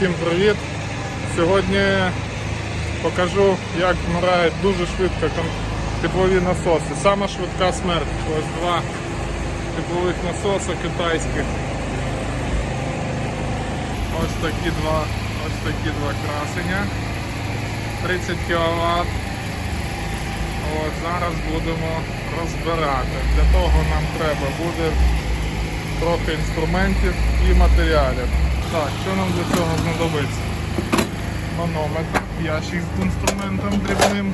Всім привіт! Сьогодні покажу, як вмирають дуже швидко теплові насоси. Сама швидка смерть. Ось два теплових насоси китайських. Ось такі два, ось такі два красення. 30 кВт. От, зараз будемо розбирати. Для того нам треба буде трохи інструментів і матеріалів. Так, що нам для цього знадобиться? Манометр, ящик з інструментом дрібним,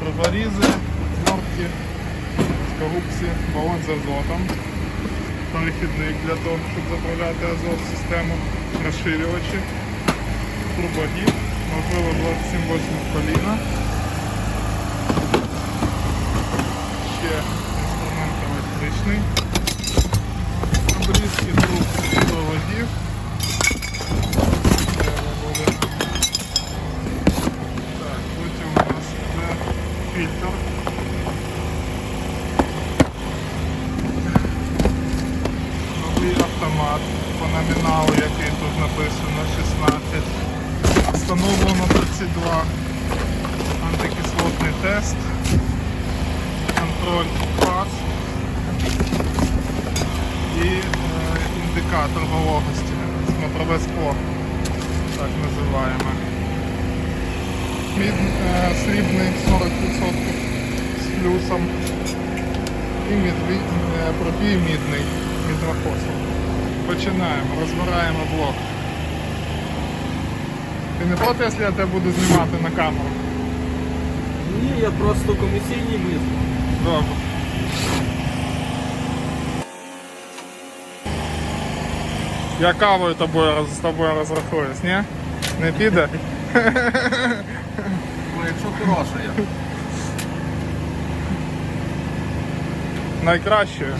труборізи, зморки, скорупці, балон з азотом, перехідник для того, щоб заправляти азот в систему, розширювачі, трубогід, можливо 27 восьмих коліна. Ще інструмент електричний обрізки труб проводів. Потім у нас фільтр. Новий автомат по номіналу, який тут написано 16. Встановлено 32. Антикислотний тест. Контроль фаз і е, індикатор вологості, смотрове скло, так називаємо. Мід, е, срібний 40% з плюсом і мідві, е, пропій мідний мідрохосом. Починаємо, розбираємо блок. Ти не проти, якщо я тебе буду знімати на камеру? Ні, я просто комісійний міст. Добре. Я кавою тобою, з тобою розрахуюсь, ні? Не піде? Ну, якщо хороша я. Найкращою.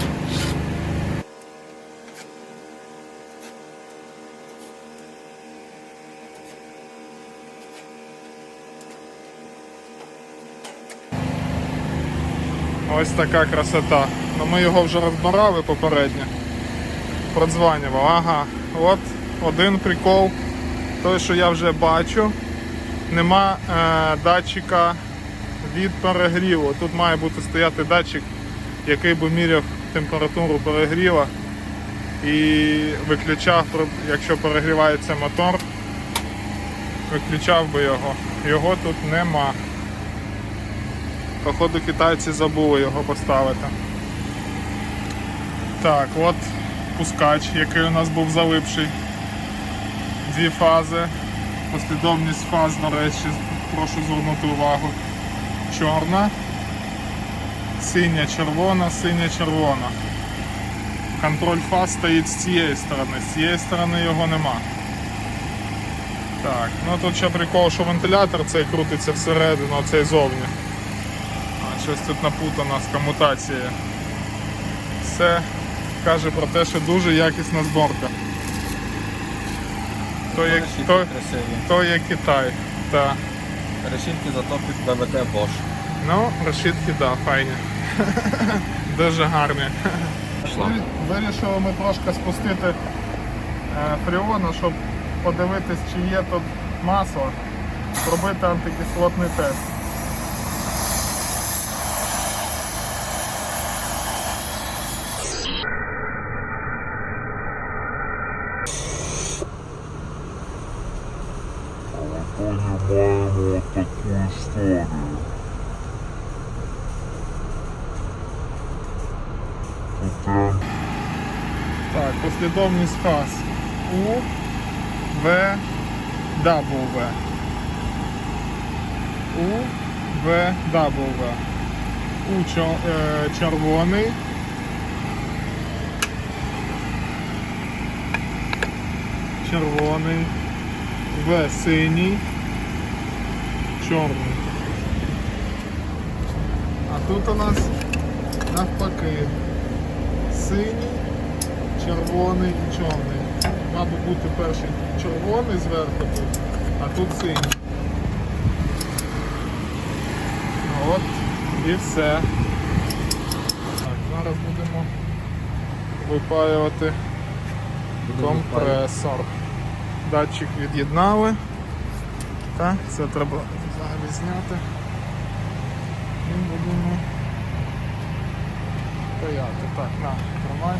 Ось така красота. Ну ми його вже розбирали попередньо. Продзванював. Ага. От один прикол. Той, що я вже бачу. Нема е, датчика від перегріву. Тут має бути стояти датчик, який би міряв температуру перегріва і виключав, якщо перегрівається мотор, виключав би його. Його тут нема. Походу китайці забули його поставити. Так, от пускач, який у нас був залипший. Дві фази. Послідовність фаз, до речі, прошу звернути увагу. Чорна, синя, червона, синя, червона. Контроль фаз стоїть з цієї сторони, з цієї сторони його нема. Так, ну тут ще прикол, що вентилятор цей крутиться всередину, а цей зовні. А щось тут напутано з комутацією. Все каже про те, що дуже якісна зборка. То є, то, то є Китай. Так. Решітки зато під БВТ Bosch. Ну, решітки, да, файні. Дуже гарні. Вирішили ми трошки спустити е, фреону, щоб подивитись, чи є тут масло, зробити антикислотний тест. Послідовність фаз. У, В, W. У, В, W. У е, червоний. Червоний. В синій. Чорний. А тут у нас навпаки. Синій червоний і чорний. Мав би бути перший червоний зверху тут, а тут синій. От і все. Так, зараз будемо випаювати компресор. Датчик від'єднали. Так, це треба взагалі зняти. І будемо стояти. Так, на, тримай.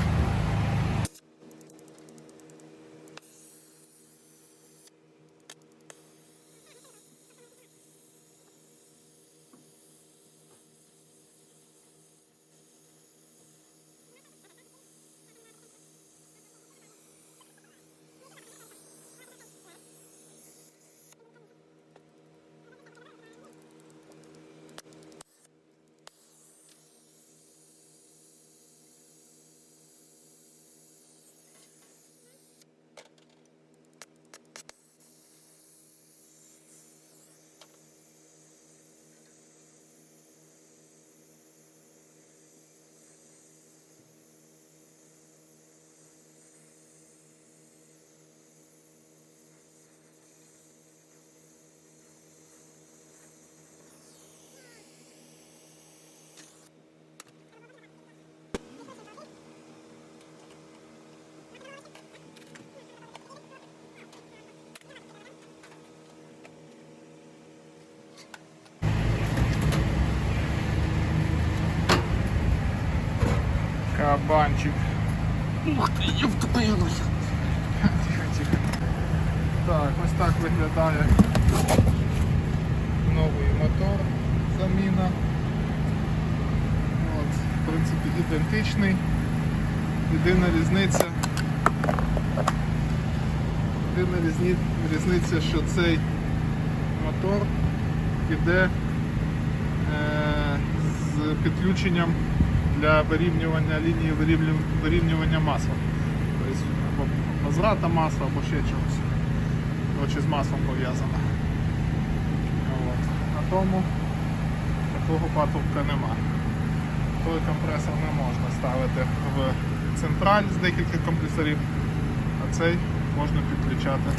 Кабанчик. Ух ти, я втопилася. Тихо, тихо. Так, ось так виглядає новий мотор, заміна. От, в принципі, ідентичний. Єдина різниця. Єдина різні- різниця, що цей мотор іде е, з підключенням для вирівнювання лінії вирівнювання масла. Тобто або возврата масла, або ще чогось. Коротше, з маслом пов'язано. На тому такого патрубка нема. Той компресор не можна ставити в централь з декілька компресорів, а цей можна підключати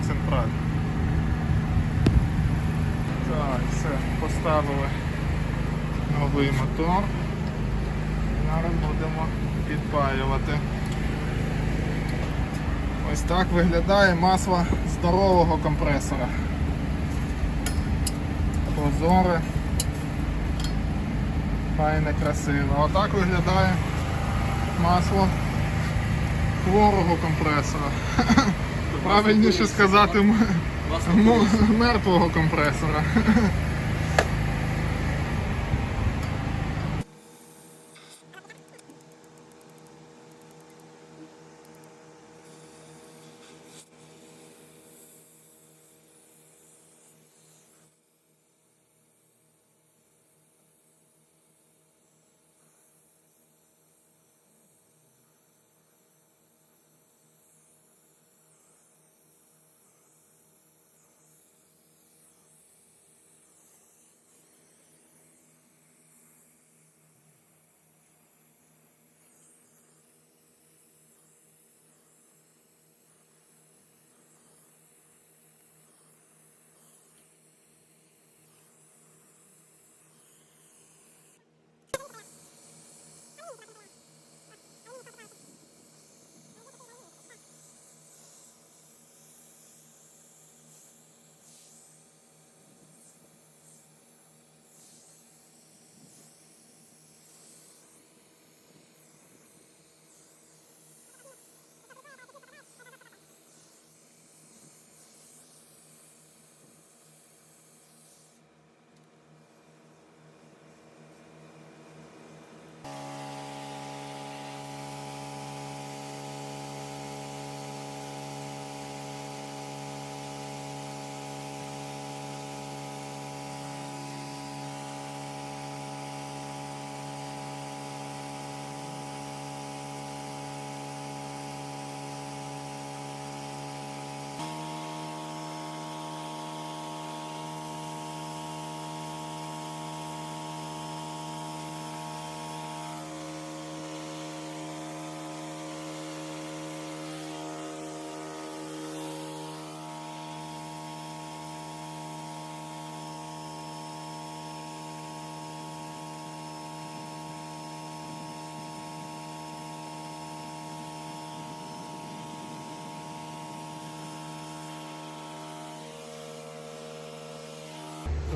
в централь. Так, все, поставили новий мотор. Зараз будемо підпаювати. Ось так виглядає масло здорового компресора. Прозоре. Файне, красиве. Отак виглядає масло хворого компресора. Правильніше сказати мертвого компресора.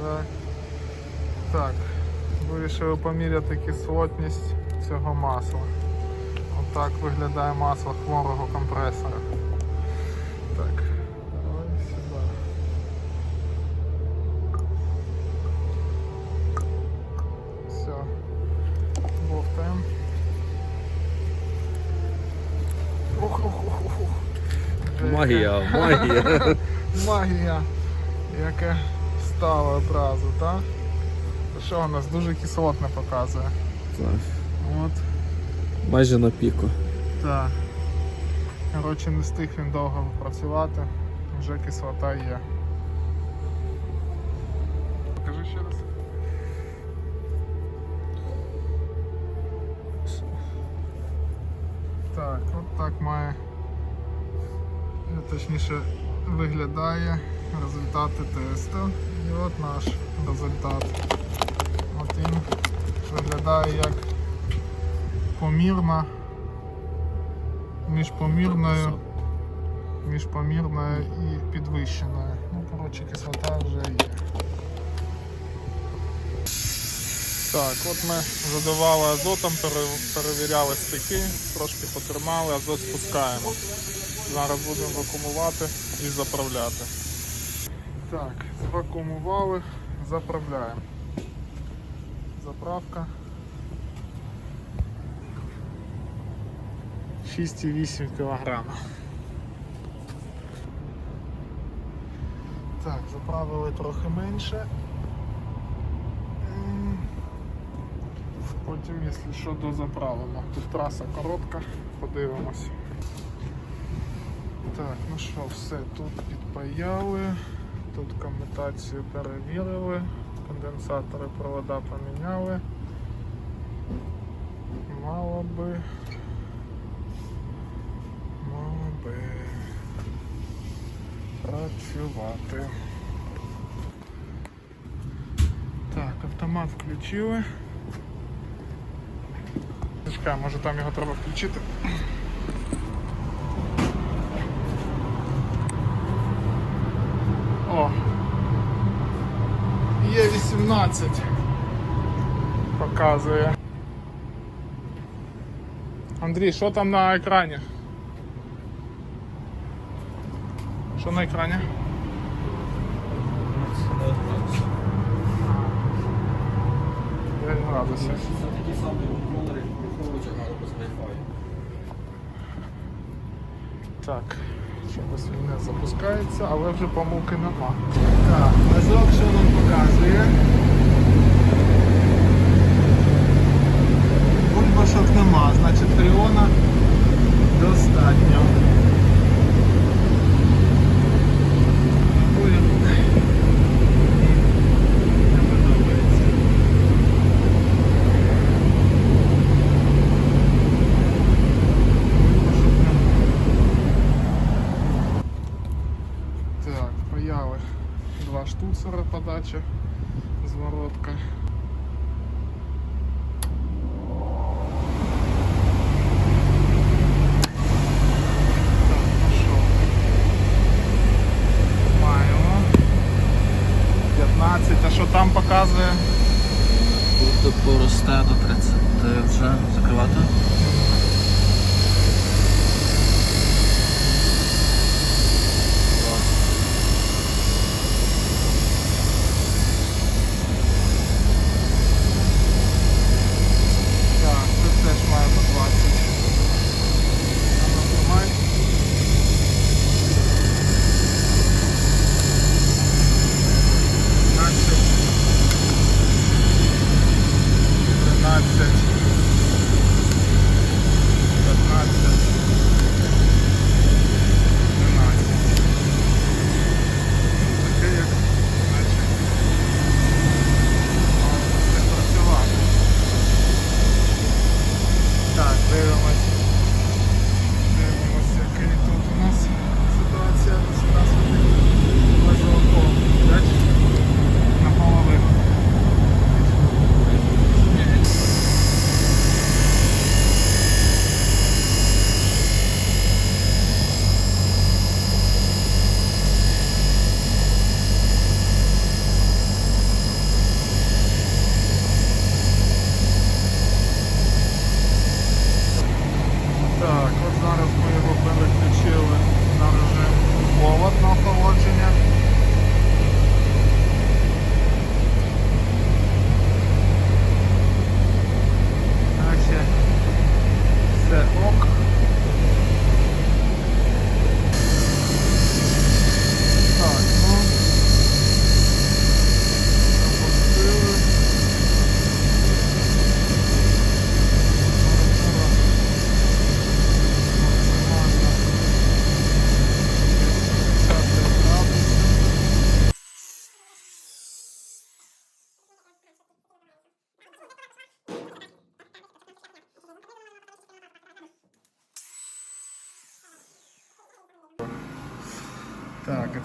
Так. Так. Вирішили поміряти кислотність цього масла. Отак виглядає масло хворого компресора. Так, давай сюди. Все. Бовтаємо. Ух, ух, ух, ух. Магія, магія. Магія, яке стало одразу, так? Що у нас дуже кислотне показує. Так. От. Майже на піку. Так. Коротше, не встиг він довго працювати, вже кислота є. Покажи ще раз. Так, от так має. Точніше виглядає результати тесту. І от наш результат. От він виглядає як помірна між помірною, між помірною і підвищеною. Ну, коротше, кислота вже є. Так, от ми задавали азотом, перевіряли стики, трошки потримали, азот спускаємо. Зараз будемо вакуумувати і заправляти. Так, звакуумували, заправляємо. Заправка. 6,8 кг. Так, заправили трохи менше. Потім, якщо що, дозаправимо. Тут траса коротка, подивимось. Так, ну що, все, тут підпаяли, тут комутацію перевірили, конденсатори провода поміняли. Мало би. Мало би працювати. Так, автомат включили. Може там його треба включити. О! Є 18. Показує. Андрій, що там на екрані? Що на екрані? градусів. Це такі самі контролери, враховуючи Wi-Fi. Так, він не запускається, але вже помилки нема. Так, мазок що нам показує. Значить достатньо. Ой, Не подобається. Бульбашок нема. Так, паяли два штуцера подача, зворотка. Так, ну що? Маємо. 15, а що там показує? Тут поросте до 30 вже закривати. nonsense.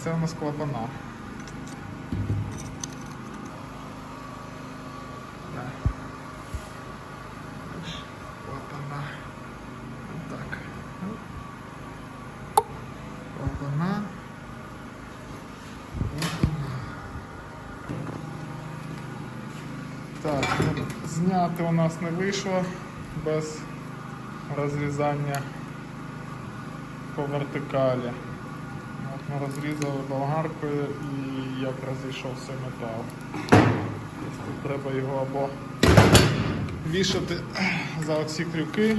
Це у нас клапана. Клапана. Так. Клапана. Клапана. Так, ну, зняти у нас не вийшло без розрізання по вертикалі. Розрізали болгаркою і як розійшовся метал. Тут треба його або вішати за оці крюки.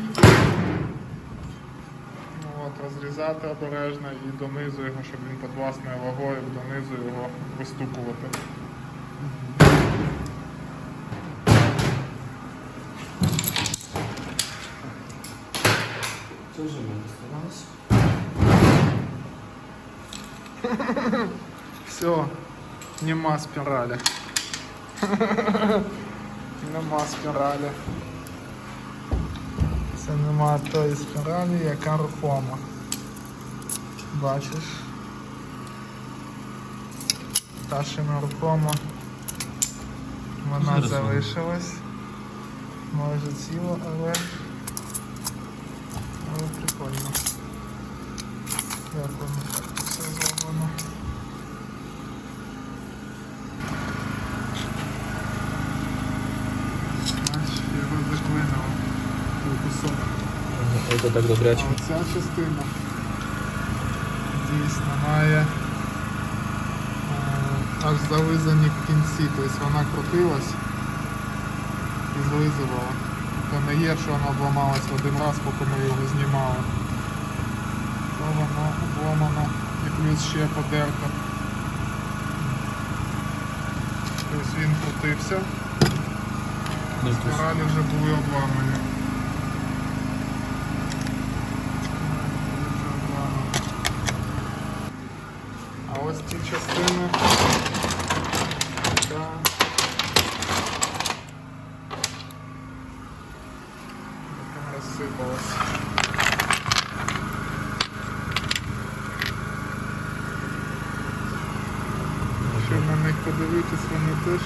Ну, От, розрізати обережно і донизу його, щоб він під власною вагою донизу його вистукувати. Це вже ми доставалися. Все, нема спіралі. нема спіралі. Це нема тої спіралі, яка рухома. Бачиш? Та, що нерухома. Вона залишилась. Може ціла, але. Але прикольно. Як воно так все зроблено. Бачиш, його заклинило. Той кусок. Це так добряче. А оця частина дійсно має е, аж зализані кінці, тобто вона крутилась і злизувала. То не є, що вона обламалась один раз, поки ми його знімали. То воно обломано і плюс ще подерто. Тобто він крутився, спіралі вже були обламані. А ось ці. Да. Там розсипалось. Якщо на них подивитись, вони теж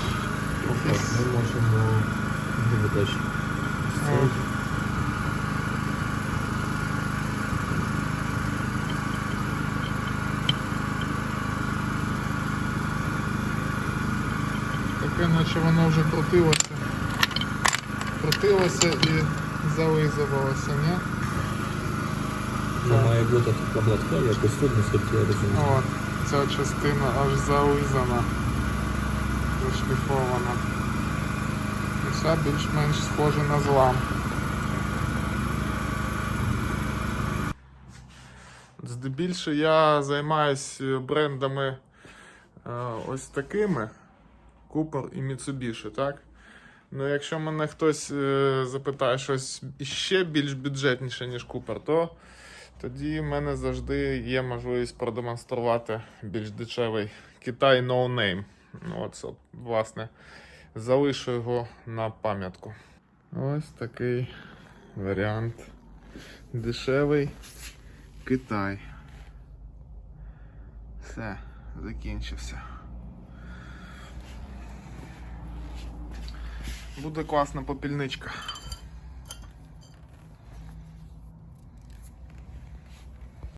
якісь Ми можемо дивитися. От. Таке, наче воно вже крутилося. Крутилося і зализувалося, ні? Ну, має бути така обладка, якось тут, наскільки я розумію. От, ця частина аж зализана, зашліфована. І вся більш-менш схожа на злам. Здебільше я займаюся брендами е, ось такими Cooper і Mitsubishi, так? Ну, якщо мене хтось е, запитає щось іще більш бюджетніше, ніж Cooper, то тоді в мене завжди є можливість продемонструвати більш дешевий Китай No Name. Ну, от, власне, залишу його на пам'ятку. Ось такий варіант. Дешевий Китай. Все, закінчився. Буде класна попільничка.